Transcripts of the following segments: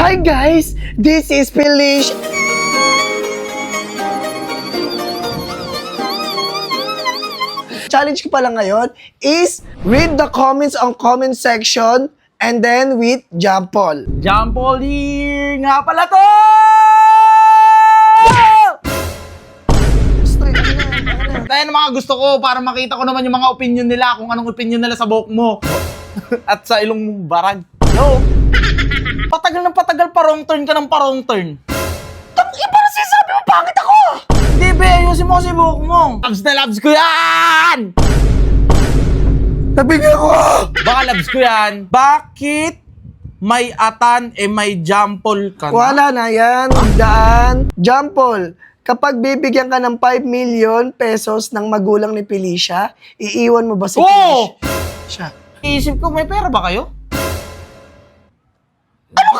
Hi guys, this is Felicia. Challenge ko pala ngayon is read the comments on comment section and then with Jampol. Jampolir nga pala to! Tayo mga gusto ko para makita ko naman yung mga opinion nila kung anong opinion nila sa buhok mo at sa ilong mong barag. Hello? Patagal ng patagal parong turn ka ng parong turn. Tang iba na sinasabi mo, pangit ako! Hindi be, ayusin mo kasi buhok mo. Labs na labs ko yan! Nabigyan ko! Baka labs ko yan. Bakit may atan eh may jampol ka na? Wala na yan, daan. Jampol, kapag bibigyan ka ng 5 million pesos ng magulang ni Felicia, iiwan mo ba si Oo! Felicia? Iisip ko, may pera ba kayo?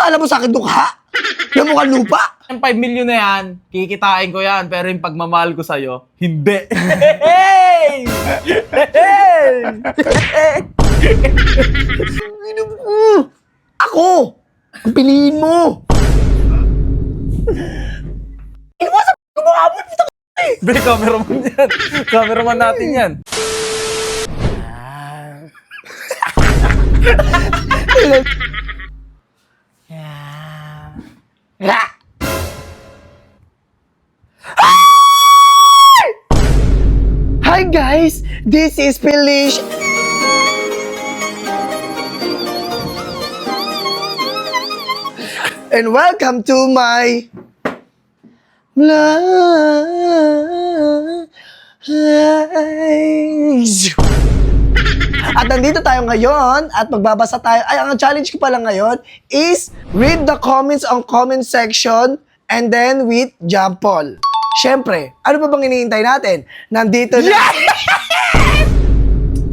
Ano kala mo sa akin, dukha? Yung mukhang lupa? Yung 5 million na yan, kikitain ko yan, pero yung pagmamahal ko sa'yo, hindi. Hey! Hey! Ako! Ang piliin mo! Inuwasan ko mga abot! Puta ka eh! Be, cameraman yan. Cameraman natin yan. Ra! Guys! This is Felicia. And welcome to my lives. At nandito tayo ngayon at magbabasa tayo. Ay, ang challenge ko pala ngayon is read the comments on comment section and then with Jampol. Siyempre, ano pa bang hinihintay natin? Nandito na...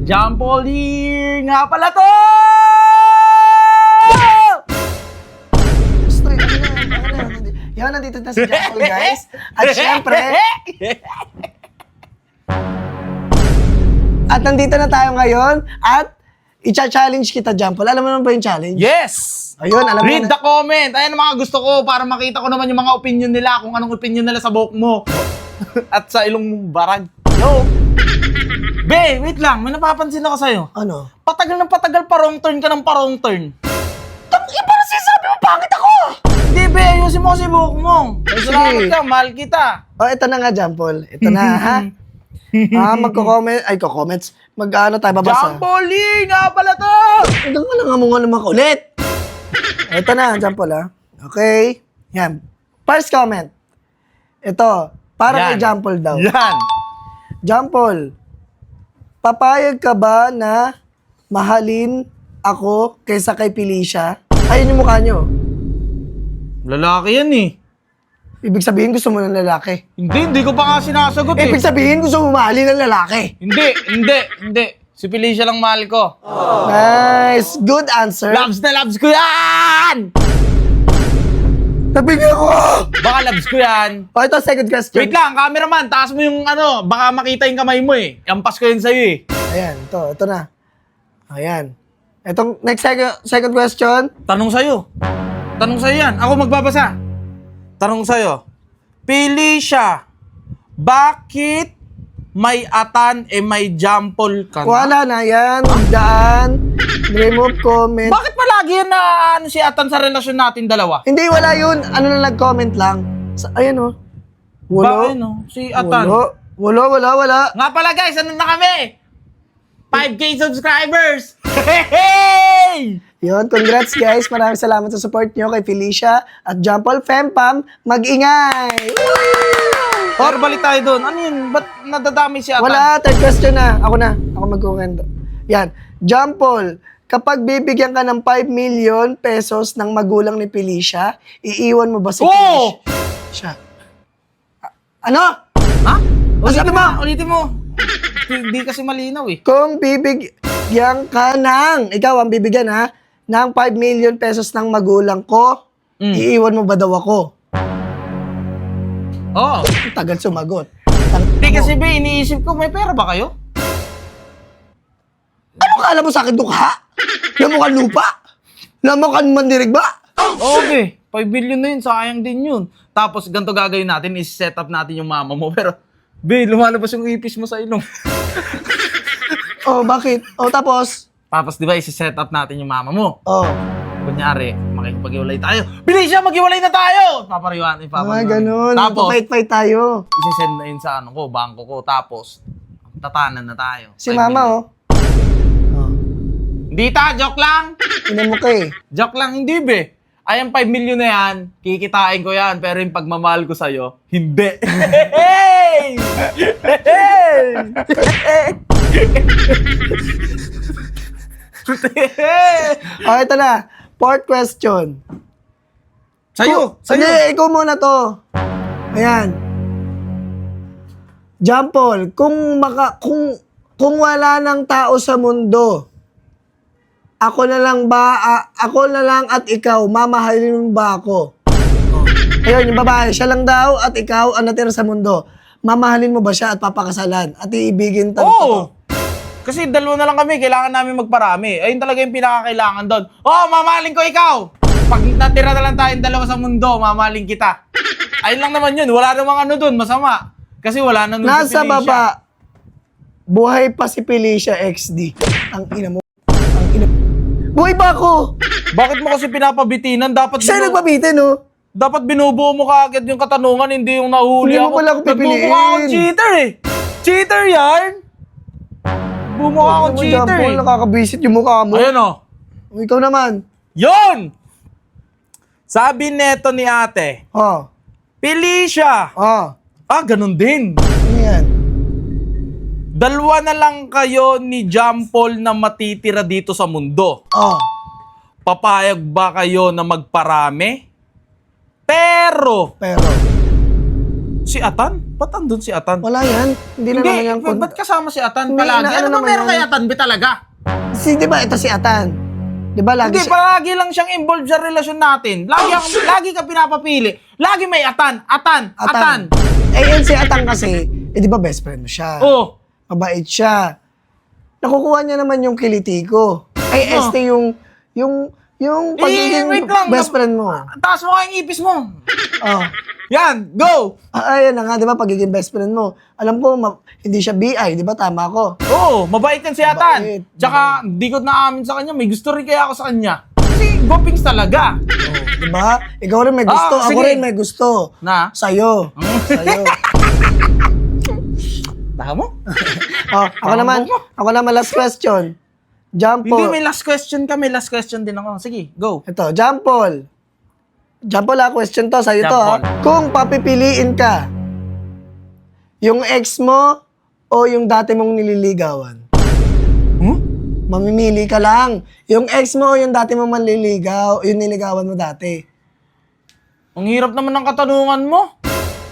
Jampolir nga pala to! Ano na, ano na, nandi- Yan, nandito na si Jampol, guys. At siyempre, at nandito na tayo ngayon at i-challenge kita, Jampol. Alam mo naman ba yung challenge? Yes! Ayun, alam mo Read na. the comment. Ayan ang mga gusto ko para makita ko naman yung mga opinion nila kung anong opinion nila sa buhok mo at sa ilong mong barag. Hello? Be, wait lang. May napapansin ako sa'yo. Ano? Patagal ng patagal parong turn ka ng parong turn. Tang iba na sinasabi mo, pangit ako! Hindi, be. Ayusin mo kasi buhok mo. Sige. Salamat ka. Mahal kita. Oh, ito na nga, Jampol. Ito na, ha? ah, magko-comment, ay, ko-comments. Mag-ano tayo, babasa. Jampolir nga pala to! Hanggang nga lang mo nga naman ulit. Ito na, Jampol, ha? Okay. Yan. First comment. Ito, para kay Yan. Daw. Yan. Jampol, papayag ka ba na mahalin ako kaysa kay Felicia? Ayun yung mukha nyo. Lalaki yan eh. Ibig sabihin, gusto mo ng lalaki. Hindi, hindi ko pa nga sinasagot eh. Ibig sabihin, gusto mo mahalin ng lalaki. Hindi, hindi, hindi. Si Felicia lang mahal ko. Nice. Good answer. Labs na labs ko yan! Nabigyan ko! Baka labs ko yan. O, ito, second question. Wait lang, cameraman, taas mo yung ano, baka makita yung kamay mo eh. Yampas ko yun sa'yo eh. Ayan, ito, ito na. Ayan. Itong next second, second question. Tanong sa'yo. Tanong sa'yo yan. Ako magbabasa. Tanong sa'yo. Felicia, bakit may atan eh may jampol ka na? Wala na yan. Daan. Remove comment. Bakit palagi yan na ano si atan sa relasyon natin dalawa? Hindi, wala yun. Ano na nag-comment lang. Sa, ayan o. Wala. Bakit no? Si atan. Wala. Wala, wala, wala. Nga pala guys, ano na kami? 5k subscribers! Hey! Yun, congrats guys. Maraming salamat sa support nyo kay Felicia at Jampol Fempam. Mag-ingay! Or balik tayo doon. Ano yun? Ba't nadadami si atan? Wala, third question na. Ako na. Ako magkukwento. Yan. Jampol, kapag bibigyan ka ng 5 million pesos ng magulang ni Felicia, iiwan mo ba si Oo! Felicia? A- ano? Ha? Ulitin mo? mo, ulitin mo. Hindi kasi malinaw eh. Kung bibigyan ka ng, ikaw ang bibigyan ha, ng 5 million pesos ng magulang ko, Mm. iiwan mo ba daw ako? Oo. Ang tagal sumagot. Hindi kasi be, iniisip ko, may pera ba kayo? Ano kala mo sa akin, dukha? Mukhang lupa? Na mukhang mandirig ba? Okay, 5 million na yun, sayang din yun. Tapos ganito gagawin natin, is-set up natin yung mama mo. Pero, be, lumalabas yung ipis mo sa ilong. Oh, bakit? Oh, tapos? Tapos, di ba, is-set up natin yung mama mo. Oh. Kunyari, makikipag-iwalay tayo. Bilis siya, mag-iwalay na tayo! Papariwan, Ah, ipapariwan. ganun. Tapos, Fight-fight tayo. isi-send na yun sa ano ko, bangko ko. Tapos, tatanan na tayo. Si 5 mama, oh. Oh. Hindi ta, joke lang! Ina mo ka eh. Joke lang, hindi be. Ay, ang 5 million na yan, kikitain ko yan, pero yung pagmamahal ko sa'yo, hindi. Hey! Oh, ito na. Fourth question. sa'yo, sa'yo. Hindi, ikaw muna to. Ayan. John Paul, kung maka, kung, kung wala ng tao sa mundo, ako na lang ba, a- ako na lang at ikaw, mamahalin mo ba ako? Oh. Ayun, yung babae, siya lang daw at ikaw ang natira sa mundo. Mamahalin mo ba siya at papakasalan at iibigin tanto? Oo! Kasi dalawa na lang kami, kailangan namin magparami. Ayun talaga yung pinakakailangan doon. Oh, mamahalin ko ikaw! Pag natira na lang tayong dalawa sa mundo, mamahalin kita. Ayun lang naman yun. Wala namang ano doon, masama. Kasi wala nang Nasa Felicia. baba, buhay pa si Felicia XD. Ang ina mo. Ang ina Buhay ba ako? Bakit mo kasi pinapabitinan? Dapat Siya binu- nagpabitin, no? Dapat binubuo mo kaagad yung katanungan, hindi yung nahuli Hindi mo ako. pala ako pipiliin. Nagmumukha akong cheater eh. Cheater yan! Bumukha akong cheater Jampol, eh. nakakabisit yung mukha mo. Ayun oh. O, Ikaw naman. Yun! Sabi neto ni ate, Oh. Felicia! Oh. Ah, ganun din. Ano yan? Dalawa na lang kayo ni Jampol na matitira dito sa mundo. Oh. Papayag ba kayo na magparami? Pero, Pero, si Atan? Ba't andun si Atan? wala yan. Hindi na Hindi, naman yan. ba't kasama si Atan Hindi, palagi? na- Ano ano ba naman meron yan? kay Atan? Ba talaga? Si, di ba, ito si Atan. Di ba, lagi Hindi, siya. palagi lang siyang involved sa relasyon natin. Lagi, ako, lagi ka pinapapili. Lagi may Atan, Atan, Atan. Eh, yan si Atan kasi, eh, di ba, best friend mo siya. Oh, Mabait siya. Nakukuha niya naman yung kiliti ko. Ay, Oh. este yung, yung, yung pagiging Eh, wait lang. best friend mo. taas mo kayong ipis mo. Oh. Yan, go! Ah, ayun na nga, di ba, pagiging best friend mo. Alam ko, ma- hindi siya BI, di ba, tama ko. Oo, mabait yan si Atan. Mabait, Tsaka, di ko naamin sa kanya. May gusto rin kaya ako sa kanya. Kasi, gopings talaga. Oh, di ba? Ikaw rin may gusto, Ah, ako sige. rin may gusto. Na? Sa'yo. Sa'yo. Taha mo? Oh, ako naman, ako naman last question. Jump Hindi, may last question ka. May last question din ako. Sige, go. Ito, Jump Paul. Jump Paul, question to, sa'yo to. Jump ah. Kung papipiliin ka, yung ex mo o yung dati mong nililigawan? Huh? Mamimili ka lang. Yung ex mo o yung dati mong manliligaw, yung niligawan mo dati. Ang hirap naman ng katanungan mo.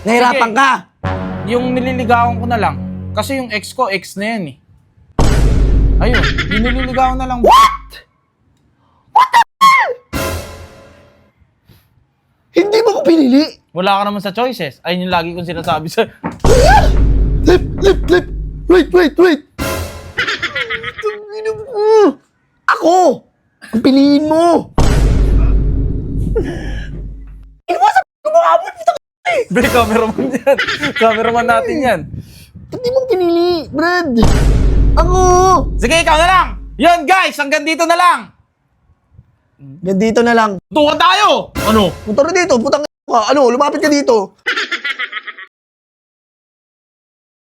Nahirapan Sige. ka. Yung nililigawan ko na lang. Kasi yung ex ko, ex na yan eh. Ayun, yung nililigawan na lang. What Pinili. Wala ka naman sa choices. Ayun yung lagi kong sinasabi sa... Lip, lip, lip. Wait, wait, wait. Tangina mo. Ako! Ang piliin mo! Sa kumukha mo! Puta ka eh! Bre, cameraman yan. cameraman natin yan. Ba't di mo pinili, Brad? Ako! Sige, ikaw na lang. Yun guys, hanggang dito na lang. Yan dito na lang. Tuwa tayo! Ano? Punta rin dito, putang ka, ano, lumapit ka dito.